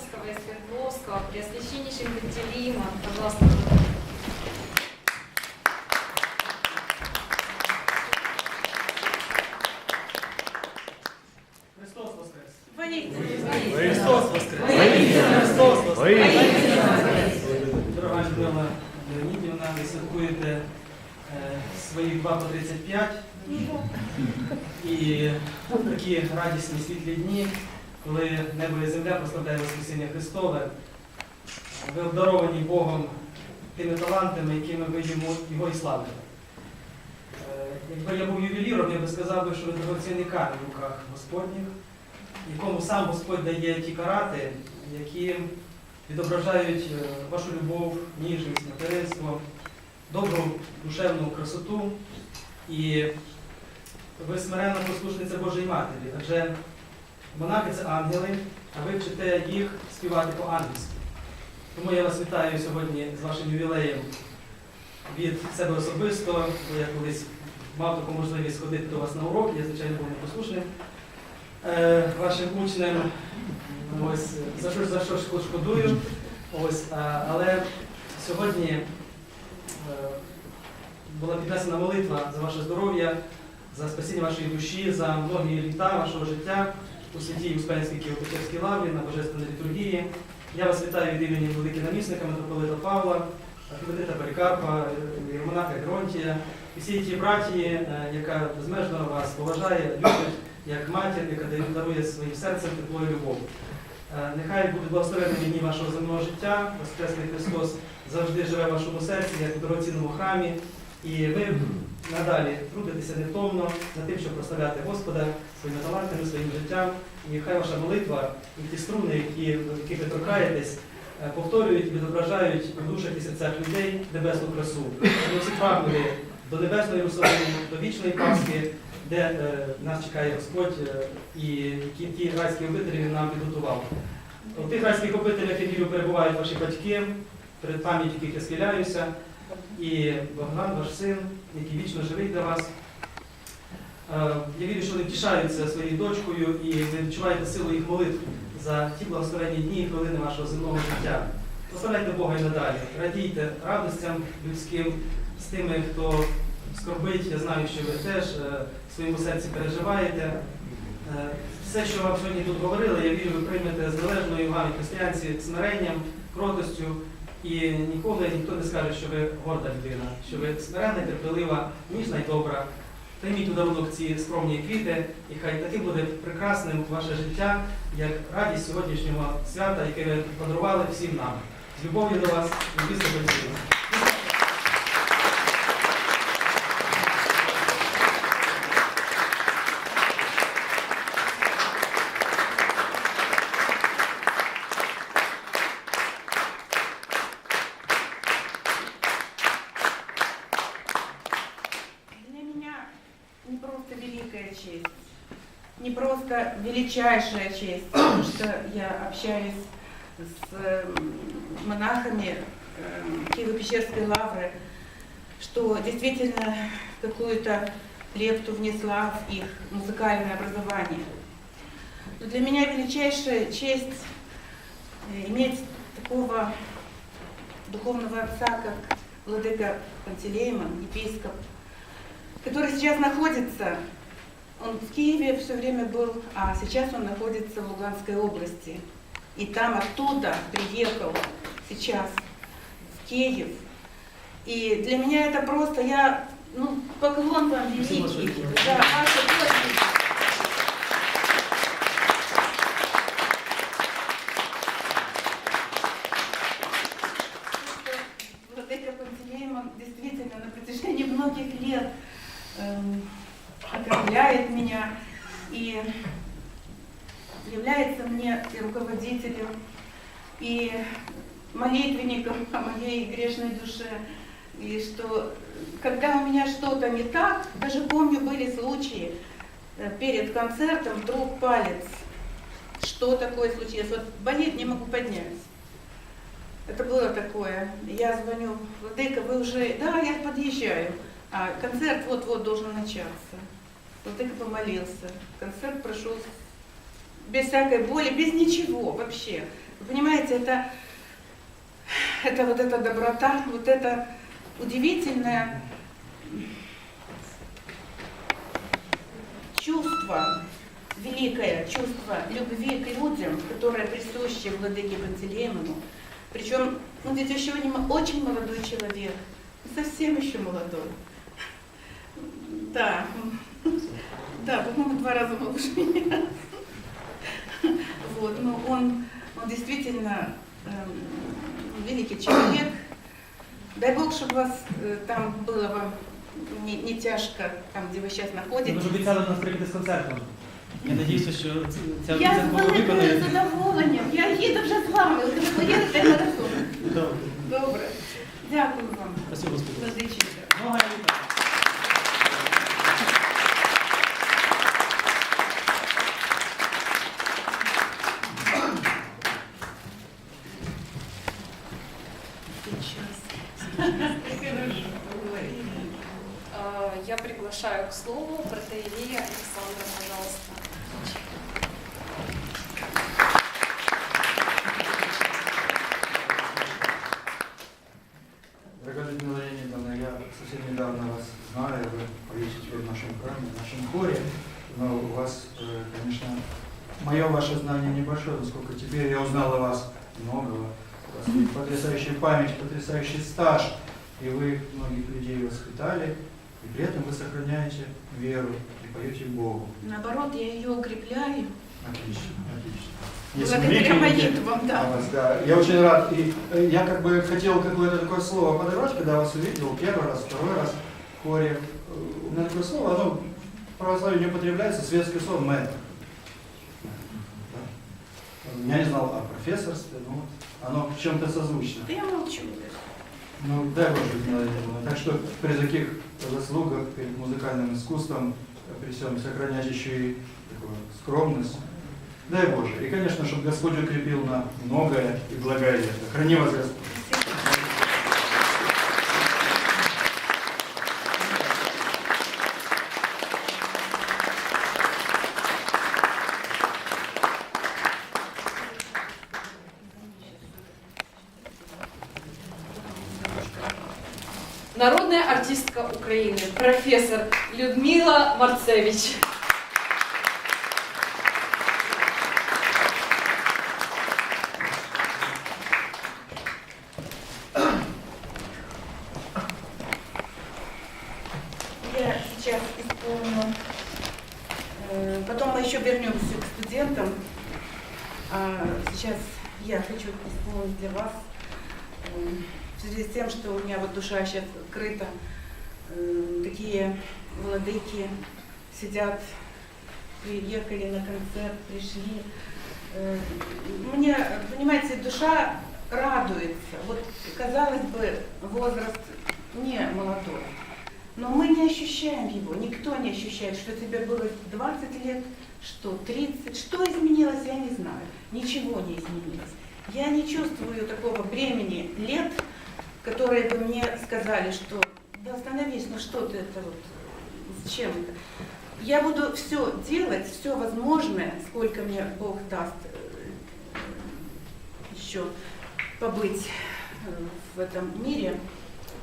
Покровского и Свердловского, Преосвященнейшим Пантелеимон, пожалуйста. Христос Воскрес! Воістину. Христос Воскрес! Воістину. Христос Воскрес! Воістину. Дорога Людмила Леонідівна, ви святкуєте е, свої 2 по 35 і такі радісні світлі дні, Коли небо і земля прославляє Воскресіння Христове. Ви обдаровані Богом тими талантами, якими ви йому, його і славите. Е, Якби я був ювеліром, я би сказав, би, що ви дорогоцінний камінь в руках Господніх, якому сам Господь дає ті карати, які відображають е, вашу любов, ніжність, материнство, добру душевну красоту. І ви смиренна послушниця Божої Матері, адже монахи це ангели, а ви вчите їх співати по-ангельськи. Тому я вас вітаю сьогодні з вашим ювілеєм від себе особисто, бо я колись мав таку можливість ходити до вас на урок, я, звичайно, був непослушним е, вашим учнем. Ось, за що, за що шкодую. Ось, але сьогодні е, була піднесена молитва за ваше здоров'я, за спасіння вашої душі, за многі літа вашого життя у святій Успенській Києво-Печерській лаврі на Божественній літургії. Я вас вітаю від імені великого намісника митрополита Павла, архіведита Полікарпа, е, монаха Геронтія і всі ті братії, е, яка безмежно вас поважає, любить як матір, яка дарує своїм серцем тепло і любов. Е, Нехай буде благословенні дні вашого земного життя, Воскресний Христос завжди живе в вашому серці, як у дорогоцінному храмі. І ви надалі трудитеся невтомно над тим, щоб прославляти Господа своїми талантами, своїм життям. І хай ваша молитва і ті струни, які, в яких ви торкаєтесь, е, повторюють відображають у душах і серцях людей небесну красу. Ми всі прагнули до небесної Єрусалиму, до вічної Пасхи, де е, нас чекає Господь е, і які ті райські обителі він нам підготував. У тих райських обителях, я вірю, перебувають ваші батьки, перед пам'яттю яких я схиляюся, і Богдан, ваш син, який вічно живий для вас. Е, Я вірю, що вони втішаються своєю дочкою і ви відчуваєте силу їх молитв за ті благословенні дні і хвилини вашого земного життя. Прославляйте Бога і надалі. Радійте радостям людським з тими, хто скорбить. Я знаю, що ви теж е, в своєму серці переживаєте. Е, Все, що вам сьогодні тут говорили, я вірю, ви приймете з належною вам християнці смиренням, кротостю. І ніколи ніхто не скаже, що ви горда людина, що ви смиренна, терпелива, ніжна і добра. Прийміть у дарунок ці скромні квіти, і хай таким буде прекрасним ваше життя, як радість сьогоднішнього свята, яке ви подарували всім нам. З любов'ю до вас і після величайшая честь, потому что я общаюсь с эм, монахами эм, Киево-Печерской лавры, что действительно какую-то лепту внесла в их музыкальное образование. Но для меня величайшая честь э, иметь такого духовного отца, как владыка Пантелеймон, епископ, который сейчас находится, он в Киеве все время был, а сейчас он находится в Луганской области. И там оттуда приехал сейчас в Киев. И для меня это просто, я, ну, поклон вам великий. Да, ваша подвиг. Владыка Пантелеймон действительно на протяжении многих лет эм, окормляет меня и является мне и руководителем, и молитвенником о моей грешной душе. И что когда у меня что-то не так, даже помню, были случаи, э, перед концертом вдруг палец, что такое случилось, вот болит, не могу поднять. Это было такое. Я звоню, Владыка, вы уже... Да, я подъезжаю. А концерт вот-вот должен начаться. Владыка помолился. Концерт прошел без всякой боли, без ничего вообще. Вы понимаете, это, это вот эта доброта, вот это удивительное чувство, великое чувство любви к людям, которое присуще владыке Пантелеймону. Причем он ведь еще не очень молодой человек, совсем еще молодой. Да, да, по-моему, два раза моложе меня. Вот, но он, он действительно эм, великий человек. Дай Бог, чтобы вас э, там было вам не, не тяжко, там, где вы сейчас Ви находитесь. ж обіцяли нас прийти з концертом. Я надіюся, що ця Я з обіцянка великим задоволенням. Я їду вже з вами. От ви поїдете марафон. Добре. Добре. Дякую вам. Спасибо, Господи. Много поете теперь в нашем храме, в нашем хоре, но у вас, э, конечно, мое ваше знание небольшое, насколько теперь я узнал о вас многого. У вас потрясающая память, потрясающий стаж, и вы многих людей воспитали, и при этом вы сохраняете веру и поете Богу. Наоборот, я ее укрепляю. Отлично, отлично. Благодаря вы видите, молитвам, да. вас, да. Я очень рад. И э, я как бы хотел какое-то такое слово подобрать, когда вас увидел первый раз, второй раз в хоре. Меня такое слово, оно в православии не употребляется, светское слово «мэтр». Да. Я не знал о профессорстве, но вот оно в чем-то созвучно. Да я молчу. Ну, дай Боже, Леонидовна. Так что при таких заслугах перед музыкальным искусством, при всем сохранять еще и такую скромность. Дай Боже. И, конечно, чтобы Господь укрепил на многое и благое лето. Храни вас Господь. Народная артистка Украины, профессор Людмила Марцевич. Я сейчас исполню. э, Потом мы еще вернемся к студентам. А сейчас я хочу исполнить для вас э, в связи с тем, что у меня вот душа сейчас. Такие владыки сидят, приехали на концерт, пришли. Э, Мне, понимаете, душа радуется. Вот, казалось бы, возраст не молодой. Но мы не ощущаем его, никто не ощущает, что тебе было 20 лет, что 30, что изменилось, я не знаю. Ничего не изменилось. Я не чувствую такого бремени лет, которые бы мне сказали, что остановись, ну что ты это вот, зачем это? Я буду все делать, все возможное, сколько мне Бог даст э, еще побыть э, в этом мире,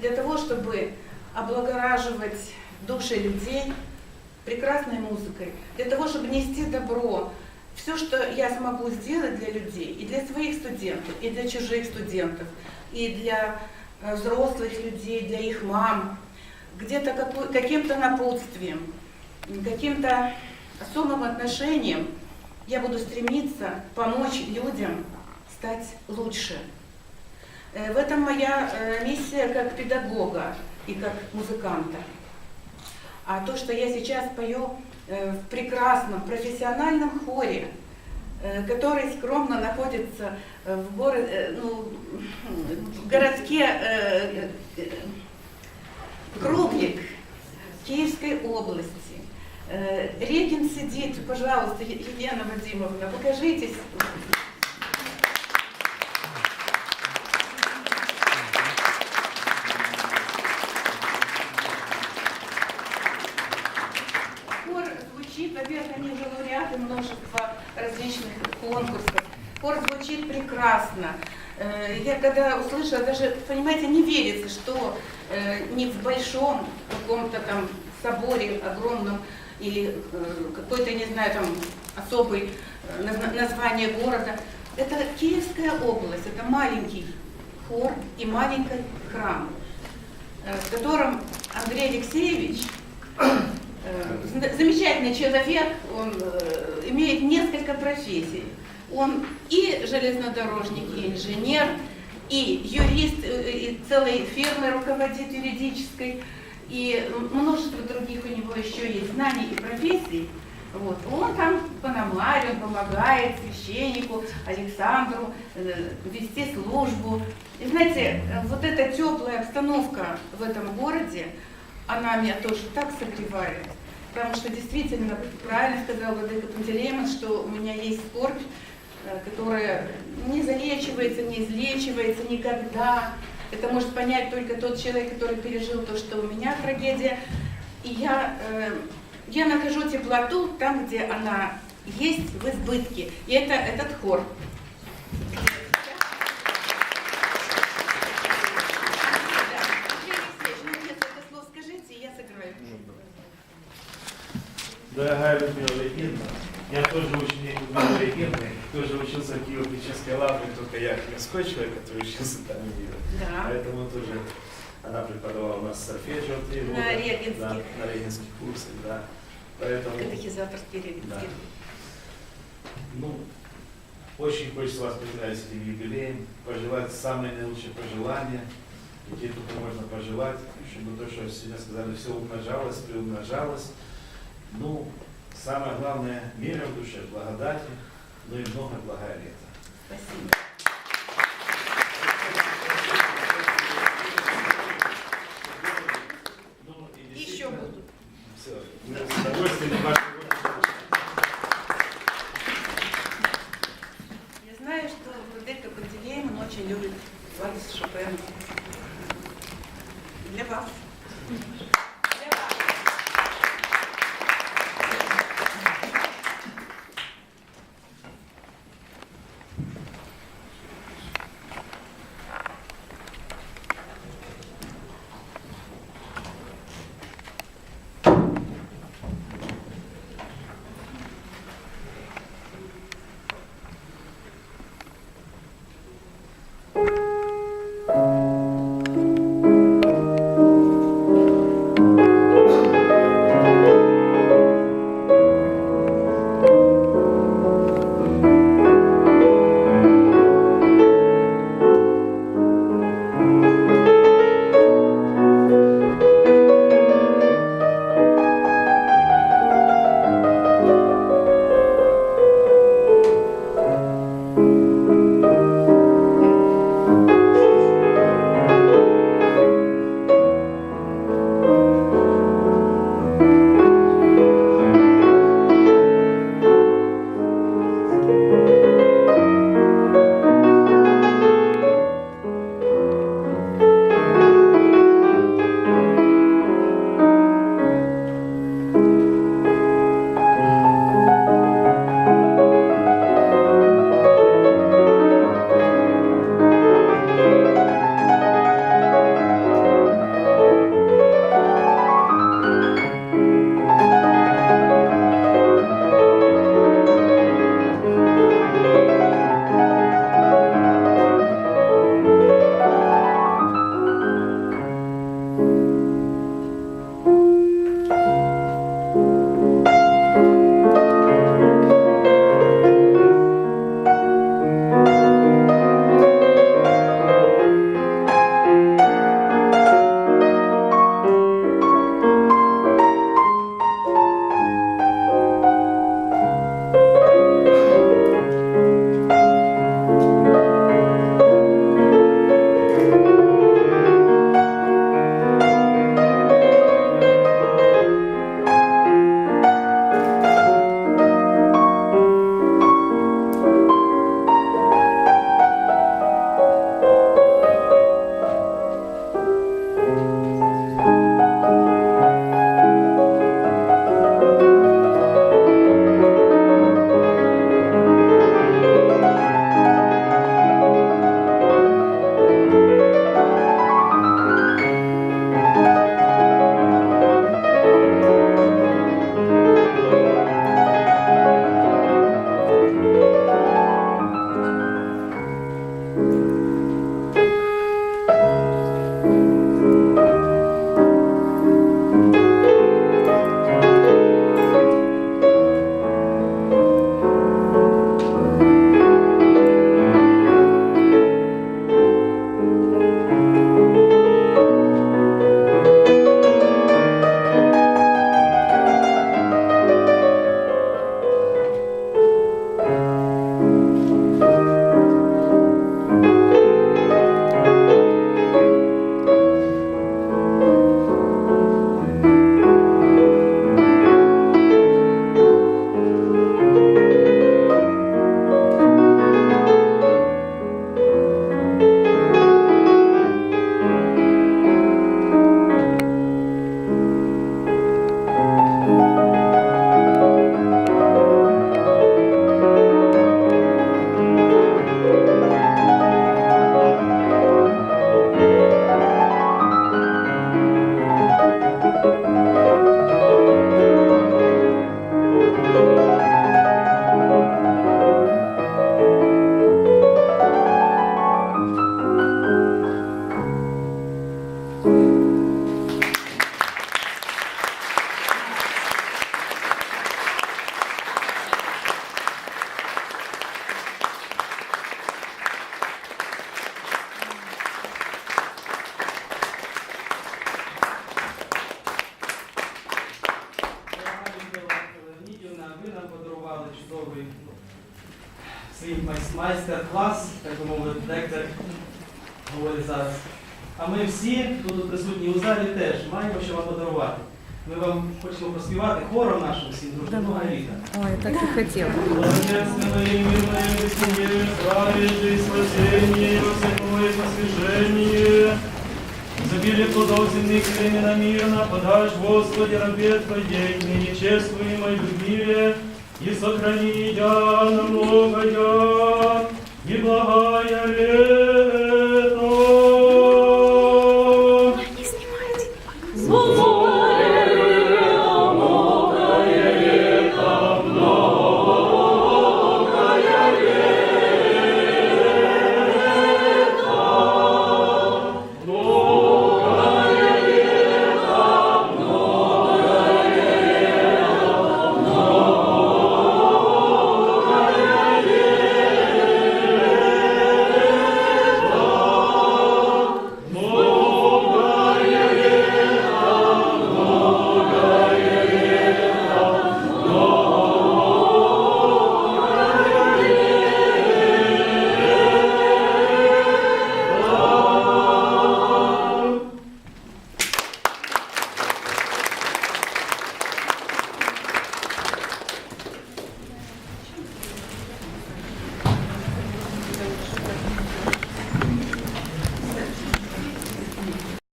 для того, чтобы облагораживать души людей прекрасной музыкой, для того, чтобы нести добро. Все, что я смогу сделать для людей, и для своих студентов, и для чужих студентов, и для взрослых людей, для их мам, где-то каким-то напутствием, каким-то особым отношением я буду стремиться помочь людям стать лучше. Э, В этом моя э, миссия как педагога и как музыканта. А то, что я сейчас пою э, в прекрасном профессиональном хоре, э, который скромно находится э, в, горо- э, ну, в городке э, э, Крупник Киевской области. Э, Регин сидит, пожалуйста, Елена Вадимовна, покажитесь. Хор звучит, они уже лауреаты множества различных звучит прекрасно. Э, Я когда услышала, даже, понимаете, не верится, что э, не в большом каком-то там соборе огромном или э, какой-то, не знаю, там особый название города. Это Киевская область, это маленький хор и маленький храм, в котором Андрей Алексеевич замечательный человек, он э, имеет несколько профессий. Он и железнодорожник, и инженер, и юрист, э, и целой фирмой руководит юридической, и множество других у него еще есть знаний и профессий. Вот. Он там Пономарь, он помогает священнику Александру э, вести службу. И знаете, э, вот эта теплая обстановка в этом городе, она меня тоже так согревает. Потому что действительно, правильно сказал Владыка Пантелеймон, что у меня есть скорбь, э, которая не залечивается, не излечивается никогда. Это может понять только тот человек, который пережил то, что у меня трагедия. И я, э, я нахожу теплоту там, где она есть в избытке. И это этот хор. Да. Андрей Алексеевич, ну, несколько слов скажите, и я сыграю. Дорогая Людмила Леонидовна, я тоже ученик Людмилы Леонидовны, тоже учился в Киево-Печерской лавре, только я мирской человек, который учился там не видел. Да. Поэтому тоже она преподавала у нас сольфеджио три года. На регенских. Да, на регенских курсах, да. Поэтому, Катехизатор перед Да. ну, очень хочется вас поздравить с этим юбилеем, пожелать самые наилучшие пожелания, какие только можно пожелать, чтобы то, что сегодня сказали, все умножалось, приумножалось. Ну, самое главное, мира в душе, благодати, ну и много блага лета. Спасибо. Ну, и Еще будут. Все, мы с удовольствием ваши Я знаю, что Владыка Пантелеймон очень любит Вальс Шопена. Майстер-клас, так би мовити, лектор говорить зараз. А ми всі, тут присутні у залі, теж маємо що вам подарувати. Ми вам хочемо проспівати хором нашим всім дружнього літа. Ой, так и хотела. Благоденственное и мирное весеннее, праведное и спасение, всякое посвящение. Изобилие плодов земных времена мирно, подашь, Господи, рабе Твоей, ныне любви, и сохрани я многое, и благо